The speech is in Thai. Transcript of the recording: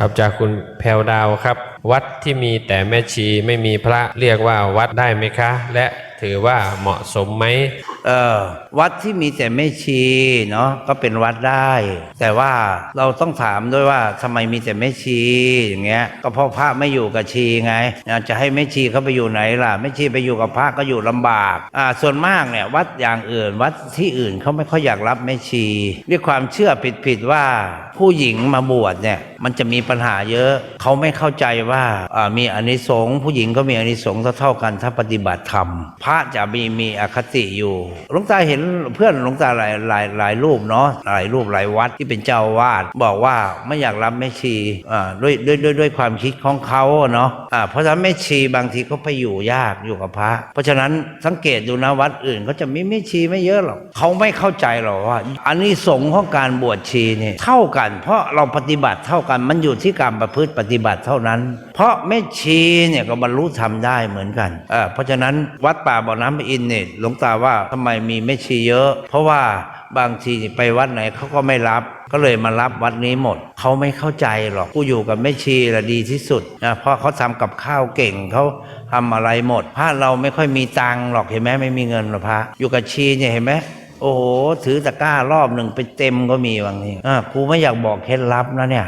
ครับจากคุณแพลวดาวครับ วัดที่มีแต่แม่ชีไม่มีพระเรียกว่าวัดได้ไหมคะ และ ถือว่าเหมาะสมไหมเออวัดที่มีแต่ไม่ชีเนาะก็เป็นวัดได้ แต่ว่าเราต้องถามด้วยว่าทำไมมีแต่ไม่ชีอย่างเงี้ย ก็เพราะพระไม่อยู่กับชีไงจะให้ไม่ชีเขาไปอยู่ไหนล่ะไม่ชีไปอยู่กับพระก็อยู่ลำบากอ่าส่วนมากเนี่ยวัดอย่างอื่น วัดที่อื่นเขาไม่ค่อยอยากรับไม่ชี ด้วยความเชื่อผิดๆว่าผู้หญิงมาบวชเนี่ยมันจะมีปัญหาเยอะ เขาไม่เข้าใจว่าอ่ามีอานิสงส์ผู้หญิงก็มีอานิสงส์เท่ากันถ้าปฏิบัติธรรมพระจะมีมีอคติอยู่ หลวงตาเห็นเพื่อนหลวงตาหลายหลายหลายรูปเนาะหลายรูปหลายวัดที่เป็นเจ้าวาดบอกว่าไม่อยากรับแม่ชีอ่าด้วยด้วยด้วยด้วยความคิดของเขาเนาะอ่าเพราะฉะนั้นแม่ชีบางทีเขาไปอยู่ยากอยู่กับพระ เพราะฉะนั้นสังเกตดูนะวัดอื่นเขาจะมีแม่ชีไม่เยอะหรอกเขาไม่เข้าใจหรอกว่า อันนี้สงส์ของการบวชชีเนี่ยเท่ากัน เพราะเราปฏิบัติเท่ากันมันอยู่ที่การประพฤติปฏิบัติเท่านั้น เพราะแม่ชีเนี่ยก็บรรลุธรรมได้เหมือนกันเออเพราะฉะนั้นวัดป่าบ่อน้ำอินเนี่ยหลวงตาว่าทำไมมีแม่ชีเยอะ เพราะว่าบางทีไปวัดไหนเขาก็ไม่รับ ก็เลยมารับวัดนี้หมด เขาไม่เข้าใจหรอกกูอยู่กับแม่ชีละดีที่สุดนะเพราะเขาทำกับข้าวเก่งเขาทำอะไรหมดพระเราไม่ค่อยมีตังหรอกเห็นไหมไม่มีเงินหรอกพระอยู่กับชีเนี่ยเห็นไหมโอ้โห ถือตะกร้ารอบหนึ่งไปเต็มก็มีบางทีอ่ากูไม่อยากบอกเคล็ดลับนะเนี่ย